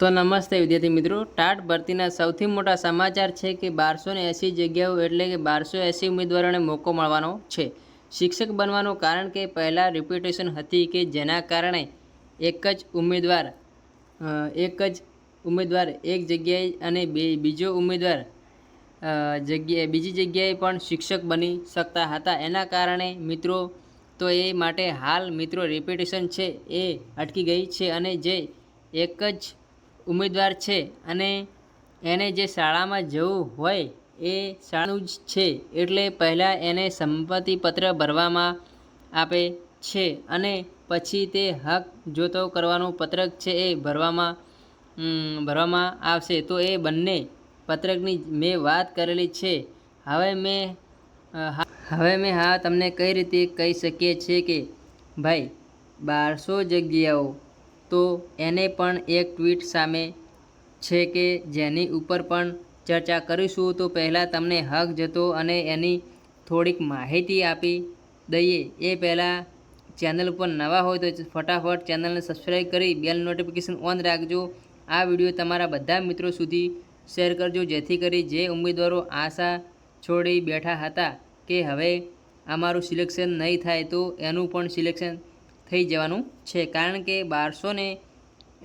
તો નમસ્તે વિદ્યાર્થી મિત્રો. ટાટ ભરતીના સૌથી મોટા સમાચાર છે કે બારસો ને એંસી જગ્યાઓ એટલે કે બારસો એંસી ઉમેદવારોને મોકો મળવાનો છે. શિક્ષક બનવાનું કારણ કે પહેલાં રિપ્યુટેશન હતી કે જેના કારણે એક જ ઉમેદવાર એક જ ઉમેદવાર એક જગ્યાએ અને બે, બીજો ઉમેદવાર જગ્યાએ, બીજી જગ્યાએ પણ શિક્ષક બની શકતા હતા. એના કારણે મિત્રો, તો એ માટે હાલ મિત્રો રિપ્યુટેશન છે એ અટકી ગઈ છે અને જે એક જ ઉમેદવાર છે અને એને જે શાળામાં જવું હોય એ શાળાનું જ છે એટલે પહેલાં એને સંમતિપત્ર ભરવામાં આપે છે અને પછી તે હક જોતો કરવાનું પત્રક છે એ ભરવામાં ભરવામાં આવશે. તો એ બંને પત્રકની મેં વાત કરેલી છે. હવે મેં હવે મેં હા તમને કઈ રીતે કહી શકીએ છીએ કે, ભાઈ, બારસો જગ્યાઓ તો એને પણ એક ટ્વીટ સામે છે કે જેની ઉપર પણ ચર્ચા કરીશું તો પહેલાં તમને હક જતો અને એની થોડીક માહિતી આપી દઈએ. એ પહેલાં ચેનલ ઉપર નવા હોય તો ફટાફટ ચેનલને સબસ્ક્રાઈબ કરી બેલ નોટિફિકેશન ઓન રાખજો. આ વીડિયો તમારા બધા મિત્રો સુધી શેર કરજો, જેથી કરી જે ઉમેદવારો આશા છોડી બેઠા હતા કે હવે અમારું સિલેક્શન નહીં થાય તો એનું પણ સિલેક્શન થઈ જવાનું છે. કારણ કે બારસો ને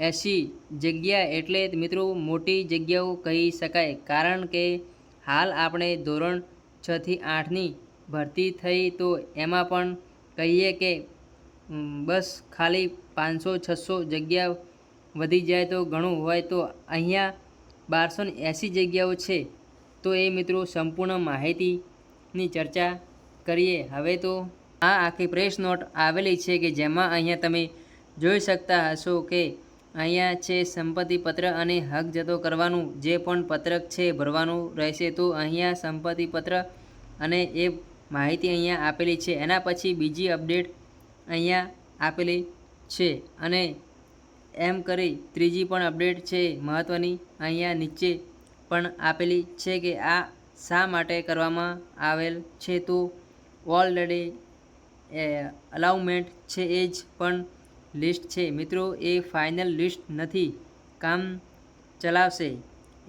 એંસી જગ્યા એટલે મિત્રો મોટી જગ્યાઓ કહી શકાય. કારણ કે હાલ આપણે ધોરણ છથી આઠની ભરતી થઈ તો એમાં પણ કહીએ કે બસ ખાલી પાંચસો છસો જગ્યા વધી જાય તો ઘણું હોય તો અહીંયા બારસો એંસી જગ્યાઓ છે. તો એ મિત્રો સંપૂર્ણ માહિતીની ચર્ચા કરીએ. હવે તો આ આખી પ્રેસ નોટ આવેલી છે કે જેમાં અહીંયા તમે જોઈ શકતા હશો કે અહીંયા છે સંપત્તિ પત્ર અને હક જતો કરવાનું જે પણ પત્રક છે ભરવાનું રહેશે તો અહીંયા સંપત્તિ પત્ર અને એ માહિતી અહીંયા આપેલી છે. એના પછી બીજી અપડેટ અહીંયા આપેલી છે અને એમ કરી ત્રીજી પણ અપડેટ છે મહત્ત્વની અહીંયા નીચે પણ આપેલી છે કે આ શા માટે કરવામાં આવેલ છે તો ઓલરેડી અલાઉમેન્ટ છે એ જ પણ લિસ્ટ છે. મિત્રો, એ ફાઇનલ લિસ્ટ નથી. કામ ચલાવશે.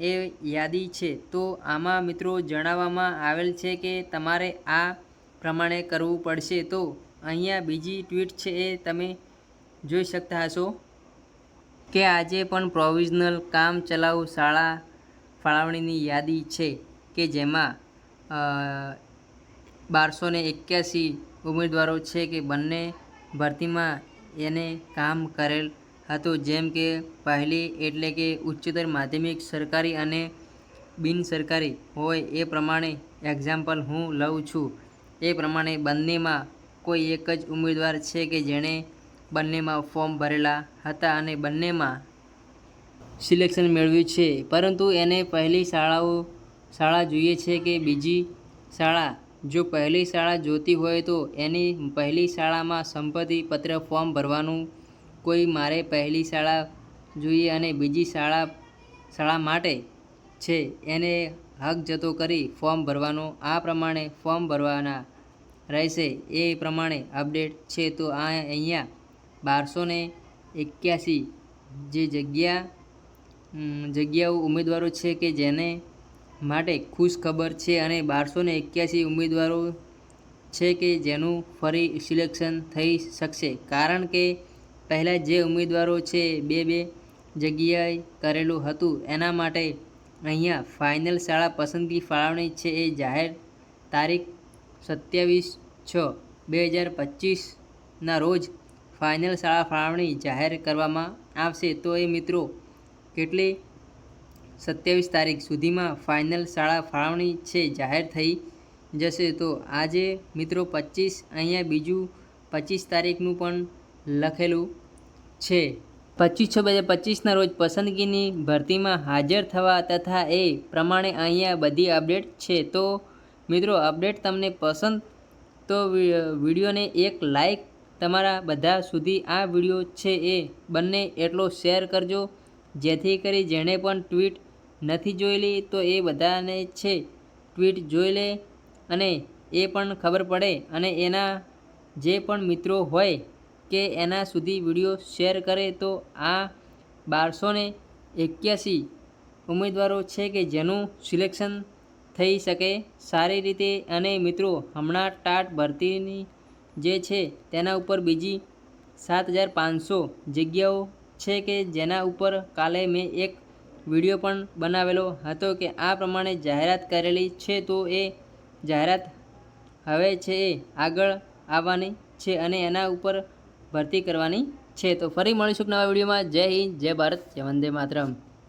એ યાદી છે. તો આમાં મિત્રો જણાવવામાં આવેલ છે કે તમારે આ પ્રમાણે કરવું પડશે. તો અહીંયા બીજી ટ્વીટ છે એ તમે જોઈ શકતા હશો કે આજે પણ પ્રોવિઝનલ કામ ચલાવ શાળા ફાળવણીની યાદી છે કે જેમાં બારસો ને એક્યાસી ઉમેદવારો છે કે બંને ભરતીમાં એને કામ કરેલ હતું. જેમ કે પહેલી એટલે કે ઉચ્ચતર માધ્યમિક સરકારી અને બિન સરકારી હોય એ પ્રમાણે એક્ઝામ્પલ હું લઉં છું. એ પ્રમાણે બંનેમાં કોઈ એક જ ઉમેદવાર છે કે જેણે બંનેમાં ફોર્મ ભરેલા હતા અને બંનેમાં સિલેક્શન મેળવ્યું છે. પરંતુ એને પહેલી શાળાઓ, શાળા જોઈએ છે કે બીજી શાળા જો પહેલી શાળા જોતી હોય તો એની પહેલી શાળામાં સંપત્તિ પત્ર ફોર્મ ભરવાનું. કોઈ મારે પહેલી શાળા જોઈએ અને બીજી શાળા શાળા માટે છે એને હક જતો કરી ફોર્મ ભરવાનો. આ પ્રમાણે ફોર્મ ભરવાના રહેશે. એ પ્રમાણે અપડેટ છે તો આ અહીંયા બારસો ને એક્યાસી જે જગ્યા જગ્યાઓ ઉમેદવારો છે કે જેને માટે ખુશ ખબર છે અને બારસો ને એક્યાસી ઉમેદવારો છે કે જેનું ફરી સિલેક્શન થઈ શકશે. કારણ કે પહેલાં જે ઉમેદવારો છે, બે બે જગ્યાએ કરેલું હતું. એના માટે અહીંયા ફાઇનલ શાળા પસંદગી ફાળવણી છે એ જાહેર તારીખ સત્યાવીસ છ, બે હજાર પચીસના રોજ ફાઇનલ શાળા ફાળવણી જાહેર કરવામાં આવશે. તો એ મિત્રો, કેટલી સત્યાવીસ તારીખ સુધીમાં ફાઇનલ શાળા ફાળવણી છે, જાહેર થઈ જશે. તો આજે મિત્રો પચીસ, અહીંયા બીજું પચીસ તારીખનું પણ લખેલું છે. પચીસ છ બે હજાર પચીસના રોજ પસંદગીની ભરતીમાં હાજર થવા તથા એ પ્રમાણે અહીંયા બધી અપડેટ છે. તો મિત્રો અપડેટ તમને પસંદ તો વિડીયોને એક લાઈક તમારા બધા સુધી આ વીડિયો છે એ બંને એટલો શેર કરજો, જેથી કરી જેણે પણ ટ્વીટ નથી જોયેલી તો એ બધાને છે, ટ્વીટ જોઈ લે અને એ પણ ખબર પડે અને એના જે પણ મિત્રો હોય કે એના સુધી વીડિયો શેર કરે તો આ બારસો ને એક્યાસી ઉમેદવારો છે કે જેનું સિલેક્શન થઈ શકે સારી રીતે અને મિત્રો હમણાં ટાટ ભરતીની જે છે તેના ઉપર બીજી સાત હજાર પાંચસો જગ્યાઓ છે કે જેના ઉપર કાલે મેં એક વીડિયો પણ બનાવેલો હતો કે આ પ્રમાણે જાહેરાત કરેલી છે, તો એ જાહેરાત હવે છે એ આગળ આવવાની છે અને એના ઉપર ભરતી કરવાની છે. તો ફરી મળીશું નવા વિડીયોમાં. જય હિન્દ, જય ભારત, જય વંદે માતરમ.